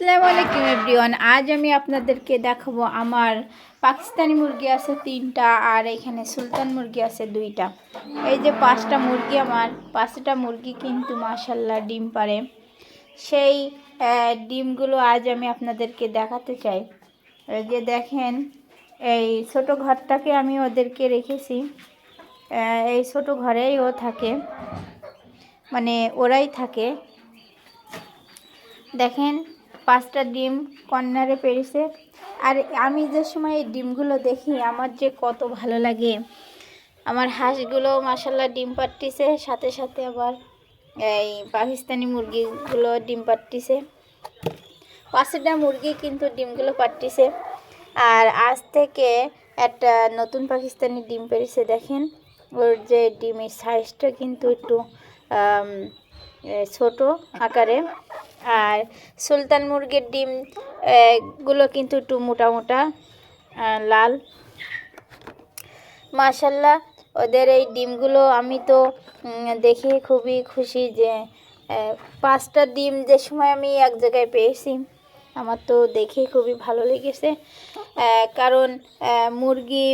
আসসালামু আলাইকুম এভরিওয়ান। আজ আমি আপনাদেরকে দেখাবো আমার পাকিস্তানি মুরগি আছে তিনটা আর এখানে সুলতান মুরগি আছে দুইটা। এই যে পাঁচটা মুরগি আমার, পাঁচটা মুরগি কিন্তু মাশাল্লাহ ডিম পারে। সেই ডিমগুলো আজ আমি আপনাদেরকে দেখাতে চাই। এই যে দেখেন, এই ছোট ঘরটাকে আমি ওদেরকে রেখেছি। এই ছোট ঘরেই ও থাকে। মানে ওরাই থাকে। দেখেন পাঁচটা ডিম কর্নারে পেরেছে। আর আমি যে সময় এই ডিমগুলো দেখি, আমার যে কত ভালো লাগে। আমার হাঁসগুলো মাসাল্লাহ ডিম পাটতিছে সাথে সাথে আবার এই পাকিস্তানি মুরগিগুলো ডিম পাটতিছে পাঁচটা মুরগি কিন্তু ডিমগুলো পাটতিছে আর আজ থেকে একটা নতুন পাকিস্তানি ডিম পেরেছে, দেখেন। ওর যে ডিমের সাইজটা কিন্তু একটু ছোট আকারে। আর সুলতান মুরগির ডিমগুলো কিন্তু একটু মোটা মোটা লাল। মাশাল্লাহ, ওদের এই ডিমগুলো আমি তো দেখে খুবই খুশি যে পাঁচটা ডিম যে সময় আমি এক জায়গায় পেয়েছি, আমার তো দেখে খুবই ভালো লেগেছে। কারণ মুরগি,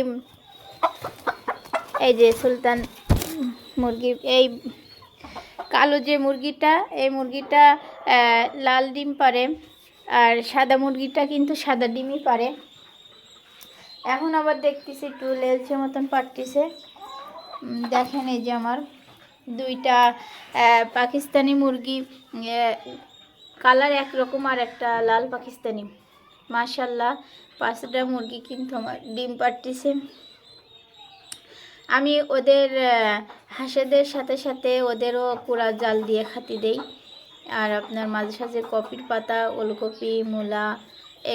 এই যে সুলতান মুরগি, এই কালো যে মুরগিটা, এই মুরগিটা লাল ডিম পারে আর সাদা মুরগিটা কিন্তু সাদা ডিমই পারে। এখন আবার দেখতেছি একটু লেলচে মতন পাটতিছে উম, দেখেন এই যে আমার দুইটা পাকিস্তানি মুরগি কালার একরকম আর একটা লাল পাকিস্তানি। মাশাল্লাহ পাঁচটা মুরগি কিন্তু আমার ডিম পাটতিছে আমি ওদের হাঁসেদের সাথে সাথে ওদেরও কুড়া জাল দিয়ে খাতি দেই। আর আপনার মাঝে সাঝে কপির পাতা, ওলকপি, মূলা,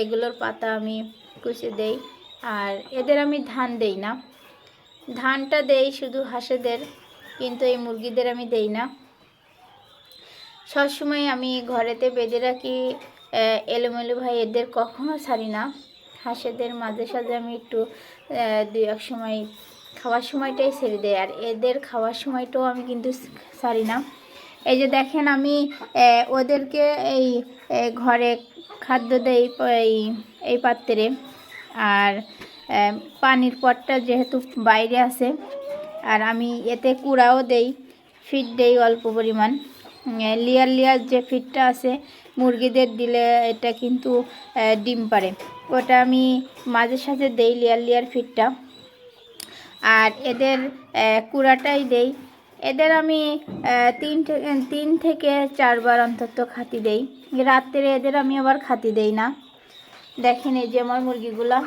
এগুলোর পাতা আমি কুচে দেই। আর এদের আমি ধান দেই না। ধানটা দেই শুধু হাঁসেদের, কিন্তু এই মুরগিদের আমি দেই না। সবসময় আমি ঘরেতে বেঁধে রাখি এলোমেলো ভাই এদের কখনো ছাড়ি না। হাঁসেদের মাঝে সাঝে আমি একটু দুই এক সময় খাওয়ার সময়টাই ছেড়ে দেয় আর এদের খাওয়ার সময়টাও আমি কিন্তু ছাড়ি না। এই যে দেখেন আমি ওদেরকে এই ঘরে খাদ্য দেই এই এই পাত্রে। আর পানির পটটা যেহেতু বাইরে আছে, আর আমি এতে কুড়াও দেই ফিড দেই অল্প পরিমাণ। লেয়ার লেয়ার যে ফিডটা আছে, মুরগিদের দিলে এটা কিন্তু ডিম পারে ওটা আমি মাঝে সাঝে দেই লেয়ার লেয়ার ফিডটা আর এদের কুড়াটাই দেই এদের আমি তিন তিন থেকে চারবার অন্তত খাতি দেই। রাত্রে এদের আমি আবার খাতি দেই না। দেখেন এই যে আমার মুরগিগুলো।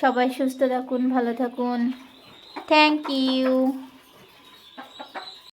সবাই সুস্থ থাকুন, ভালো থাকুন। Thank you